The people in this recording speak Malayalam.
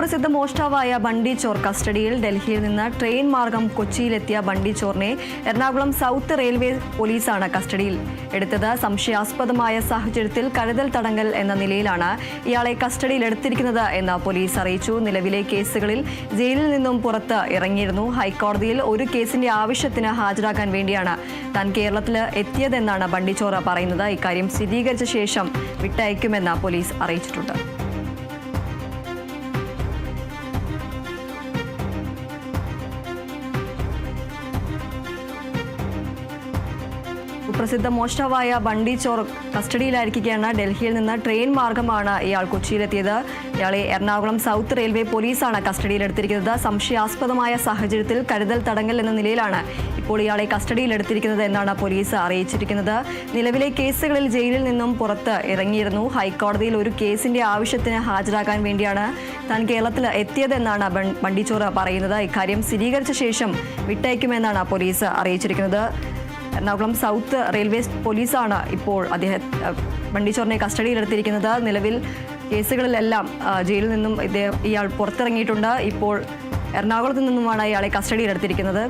കുപ്രസിദ്ധ മോഷ്ടാവായ ബണ്ടി ചോർ കസ്റ്റഡിയിൽ ഡൽഹിയിൽ നിന്ന് ട്രെയിൻ മാർഗം കൊച്ചിയിലെത്തിയ ബണ്ടി ചോറിനെ എറണാകുളം സൗത്ത് റെയിൽവേ പോലീസാണ് കസ്റ്റഡിയിൽ എടുത്തത്. സംശയാസ്പദമായ സാഹചര്യത്തിൽ കരുതൽ തടങ്കൽ എന്ന നിലയിലാണ് ഇയാളെ കസ്റ്റഡിയിൽ എടുത്തിരിക്കുന്നത് എന്ന് പോലീസ് അറിയിച്ചു. നിലവിലെ കേസുകളിൽ ജയിലിൽ നിന്നും പുറത്ത് ഇറങ്ങിയിരുന്നു. ഹൈക്കോടതിയിൽ ഒരു കേസിന്റെ ആവശ്യത്തിന് ഹാജരാക്കാൻ വേണ്ടിയാണ് താൻ കേരളത്തിൽ എത്തിയതെന്നാണ് ബണ്ടി ചോറ പറയുന്നത്. ഇക്കാര്യം സ്ഥിരീകരിച്ച ശേഷം വിട്ടയക്കുമെന്ന് പോലീസ് അറിയിച്ചിട്ടുണ്ട്. പ്രസിദ്ധ മോഷ്ടാവായ ബണ്ടി ചോർ കസ്റ്റഡിയിലായിരിക്കുകയാണ് ഡൽഹിയിൽ നിന്ന് ട്രെയിൻ മാർഗമാണ് ഇയാൾ കൊച്ചിയിലെത്തിയത്. ഇയാളെ എറണാകുളം സൗത്ത് റെയിൽവേ പോലീസാണ് കസ്റ്റഡിയിലെടുത്തിരിക്കുന്നത്. സംശയാസ്പദമായ സാഹചര്യത്തിൽ കരുതൽ തടങ്കൽ എന്ന നിലയിലാണ് ഇപ്പോൾ ഇയാളെ കസ്റ്റഡിയിലെടുത്തിരിക്കുന്നത് എന്നാണ് പോലീസ് അറിയിച്ചിരിക്കുന്നത്. നിലവിലെ കേസുകളിൽ ജയിലിൽ നിന്നും പുറത്ത് ഇറങ്ങിയിരുന്നു. ഹൈക്കോടതിയിൽ ഒരു കേസിന്റെ ആവശ്യത്തിന് ഹാജരാകാൻ വേണ്ടിയാണ് താൻ കേരളത്തിൽ എത്തിയതെന്നാണ് ബണ്ടിച്ചോറ് പറയുന്നത്. ഇക്കാര്യം സ്ഥിരീകരിച്ച ശേഷം വിട്ടയക്കുമെന്നാണ് പോലീസ് അറിയിച്ചിരിക്കുന്നത്. എറണാകുളം സൗത്ത് റെയിൽവേ പോലീസാണ് ഇപ്പോൾ അദ്ദേഹം ബണ്ടിച്ചോറിനെ കസ്റ്റഡിയിലെടുത്തിരിക്കുന്നത്. നിലവിൽ കേസുകളിലെല്ലാം ജയിലിൽ നിന്നും ഇദ്ദേഹം ഇയാൾ പുറത്തിറങ്ങിയിട്ടുണ്ട്. ഇപ്പോൾ എറണാകുളത്ത് നിന്നുമാണ് ഇയാളെ കസ്റ്റഡിയിലെടുത്തിരിക്കുന്നത്.